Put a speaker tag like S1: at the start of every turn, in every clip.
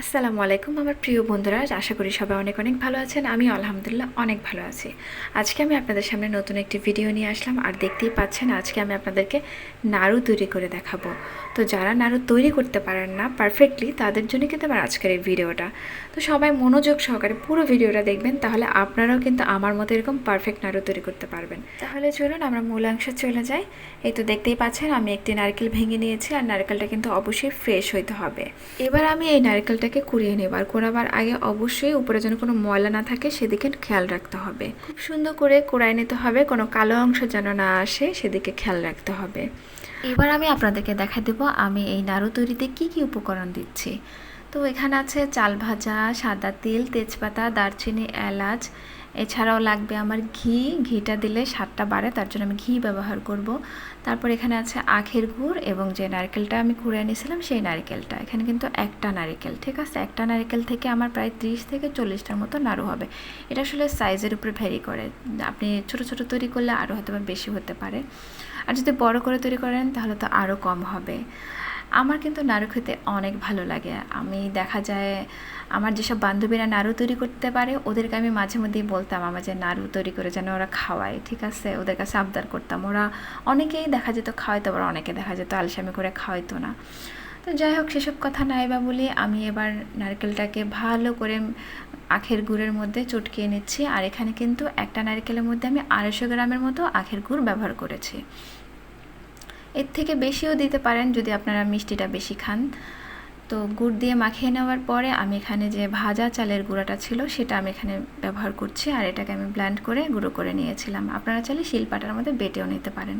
S1: আসসালামু আলাইকুম আমার প্রিয় বন্ধুরা, আশা করি সবাই অনেক অনেক ভালো আছেন। আমি আলহামদুলিল্লাহ অনেক ভালো আছি। আজকে আমি আপনাদের সামনে নতুন একটি ভিডিও নিয়ে আসলাম। আর দেখতেই পাচ্ছেন, আজকে আমি আপনাদেরকে নাড়ু তৈরি করে দেখাবো। তো যারা নাড়ু তৈরি করতে পারেন না পারফেক্টলি তাদের জন্য কিন্তু আমার আজকের এই ভিডিওটা। তো সবাই মনোযোগ সহকারে পুরো ভিডিওটা দেখবেন, তাহলে আপনারাও কিন্তু আমার মতো এরকম পারফেক্ট নাড়ু তৈরি করতে পারবেন। তাহলে চলুন আমরা মূলাংশে চলে যাই। এই তো দেখতেই পাচ্ছেন, আমি একটি নারকেল ভেঙে নিয়েছি, আর নারকেলটা কিন্তু অবশ্যই ফ্রেশ হইতে হবে। এবার আমি এই নারকেলটাকে কুড়িয়ে নেব। আর কোড়াবার আগে অবশ্যই উপরে যেন কোনো ময়লা না থাকে, সেদিকে খেয়াল রাখতে হবে। খুব সুন্দর করে কোড়াই নিতে হবে, কোনো কালো অংশ যেন না আসে, সেদিকে খেয়াল রাখতে হবে। এবার আমি আপনাদেরকে দেখা দেব, আমি এই নাড়ু তৈরিতে কি কি উপকরণ দিচ্ছি। তো এখানে আছে চাল ভাজা, সাদা তিল, তেজপাতা, দারচিনি, এলাচ এছাড়াও লাগবে আমার ঘি। ঘিটা দিলে স্বাদটা বাড়ে, তার জন্য আমি ঘি ব্যবহার করব। তারপর এখানে আছে আখের গুড় এবং যে নারকেলটা আমি কুড়ে নিয়েছিলাম সেই নারকেলটা। এখানে কিন্তু একটা নারকেল, ঠিক আছে? একটা নারকেল থেকে আমার প্রায় ত্রিশ থেকে চল্লিশটার মতো নাড়ু হবে। এটা আসলে সাইজের উপরে ভ্যারি করে। আপনি ছোট ছোট তৈরি করলে আরও হয়তো বেশি হতে পারে। আর যদি বড় করে তৈরি করেন তাহলে তো আরও কম হবে। আমার কিন্তু নাড়ু খেতে অনেক ভালো লাগে। আমি দেখা যায় আমার যেসব বান্ধবীরা নাড়ু তৈরি করতে পারে, ওদেরকে আমি মাঝে মধ্যেই বলতাম আমার যে নাড়ু তৈরি করে যেন ওরা খাওয়ায়, ঠিক আছে? ওদের কাছে আবদার করতাম। ওরা অনেকেই দেখা যেত খাওয়াইতো, আবার অনেকে দেখা যেত আলসামি করে খাওয়াইতো না। তো যাই হোক, সেসব কথা নাই বা বলি, আমি এবার নারকেলটাকে ভালো করে আখের গুড়ের মধ্যে চটকিয়ে নিচ্ছি। আর এখানে কিন্তু একটা নারকেলের মধ্যে আমি আড়াইশো গ্রামের মতো আখের গুড় ব্যবহার করেছি। এর থেকে বেশিও দিতে পারেন যদি আপনারা মিষ্টিটা বেশি খান। তো গুড় দিয়ে মাখিয়ে নেওয়ার পরে আমি এখানে যে ভাজা চালের গুঁড়াটা ছিল সেটা আমি এখানে ব্যবহার করছি আর এটাকে আমি ব্ল্যান্ড করে গুঁড়ো করে নিয়েছিলাম। আপনারা চাইলে শিলপাটার মধ্যে বেটেও নিতে পারেন।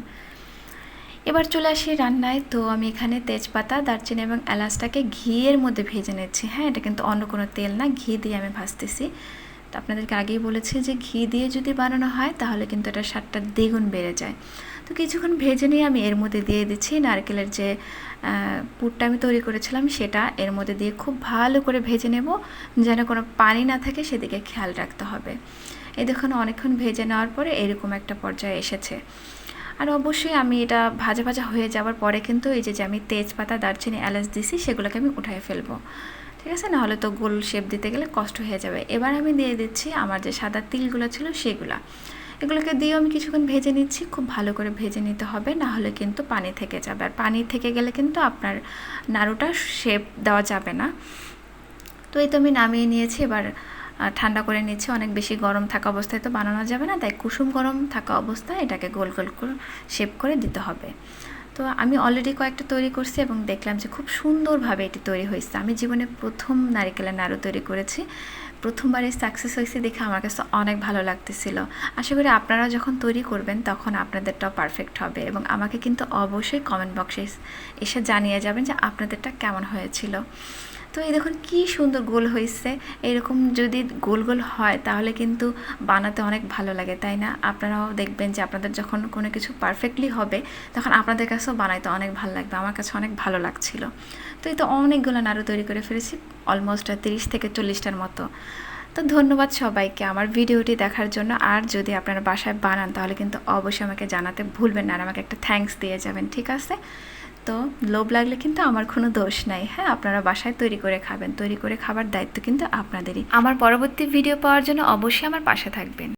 S1: এবার চলে আসি রান্নায়। তো আমি এখানে তেজপাতা, দারচিনি এবং এলাচটাকে ঘিয়ের মধ্যে ভেজে নিচ্ছি। হ্যাঁ এটা কিন্তু অন্য কোনো তেল না, ঘি দিয়ে আমি ভাজতেছি। তো আপনাদেরকে আগেই বলেছি যে ঘি দিয়ে যদি বানানো হয়, তাহলে কিন্তু এটা স্বাদটা দ্বিগুণ বেড়ে যায়। তো কিছুক্ষণ ভেজে নিয়ে আমি এর মধ্যে দিয়ে দিচ্ছি নারকেলের যে পুরটা আমি তৈরি করেছিলাম, সেটা এর মধ্যে দিয়ে খুব ভালো করে ভেজে নেব, যেন কোনো পানি না থাকে, সেদিকে খেয়াল রাখতে হবে। এই দেখুন, অনেকক্ষণ ভেজে নেওয়ার পরে এরকম একটা পর্যায়ে এসেছে। আর অবশ্যই আমি এটা ভাজা ভাজা হয়ে যাওয়ার পরে কিন্তু এই যে আমি তেজপাতা, দারচিনি, এলাচ দিছি, সেগুলোকে আমি উঠায় ফেলব। ঠিক আছে? নাহলে তো গোল শেপ দিতে গেলে কষ্ট হয়ে যাবে। এবার আমি দিয়ে দিচ্ছি আমার যে সাদা তিলগুলো ছিল সেগুলা। এগুলোকে দিয়েও আমি কিছুক্ষণ ভেজে নিচ্ছি। খুব ভালো করে ভেজে নিতে হবে না হলে কিন্তু পানি থেকে যাবে। আর পানি থেকে গেলে কিন্তু আপনার নাড়ুটা শেপ দেওয়া যাবে না। তো এই তো আমি নামিয়ে নিয়েছি। এবার ঠান্ডা করে নিচ্ছি। অনেক বেশি গরম থাকা অবস্থায় তো বানানো যাবে না, তাই কুসুম গরম থাকা অবস্থায় এটাকে গোল গোল করে শেপ করে দিতে হবে। তো আমি অলরেডি কয়েকটা তৈরি করছি এবং দেখলাম যে খুব সুন্দরভাবে এটি তৈরি হয়েছে। আমি জীবনে প্রথম নারিকেলের নাড়ু তৈরি করেছি। প্রথমবারে সাকসেস হয়েছে দেখে আমার কাছে অনেক ভালো লাগতেছিল। আশা করি আপনারা যখন তৈরি করবেন তখন আপনাদেরটাও পারফেক্ট হবে এবং আমাকে কিন্তু অবশ্যই কমেন্ট বক্সে এসে জানিয়ে যাবেন যে আপনাদেরটা কেমন হয়েছিল। তো এই দেখুন কি সুন্দর গোল হয়েছে। এরকম যদি গোল গোল হয়, তাহলে কিন্তু বানাতে অনেক ভালো লাগে, তাই না? আপনারাও দেখবেন যে আপনাদের যখন কোনো কিছু পারফেক্টলি হবে, তখন আপনাদের কাছেও বানাইতে অনেক ভালো লাগবে। আমার কাছে অনেক ভালো লাগছিল। তো এই তো অনেকগুলো নাড়ু তৈরি করে ফেলেছি অলমোস্ট তিরিশ থেকে চল্লিশটার মতো। তো ধন্যবাদ সবাইকে আমার ভিডিওটি দেখার জন্য। আর যদি আপনারা বাসায় বানান, তাহলে কিন্তু অবশ্যই আমাকে জানাতে ভুলবেন না। আর আমাকে একটা থ্যাঙ্কস দিয়ে যাবেন, ঠিক আছে? তো লোভ লাগলে কিন্তু আমার কোনো দোষ নাই হ্যাঁ? আপনারা বাসায় তৈরি করে খাবেন। তৈরি করে খাবার দায়িত্ব কিন্তু আপনাদেরই। আমার পরবর্তী ভিডিও পাওয়ার জন্য অবশ্যই আমার পাশে থাকবেন।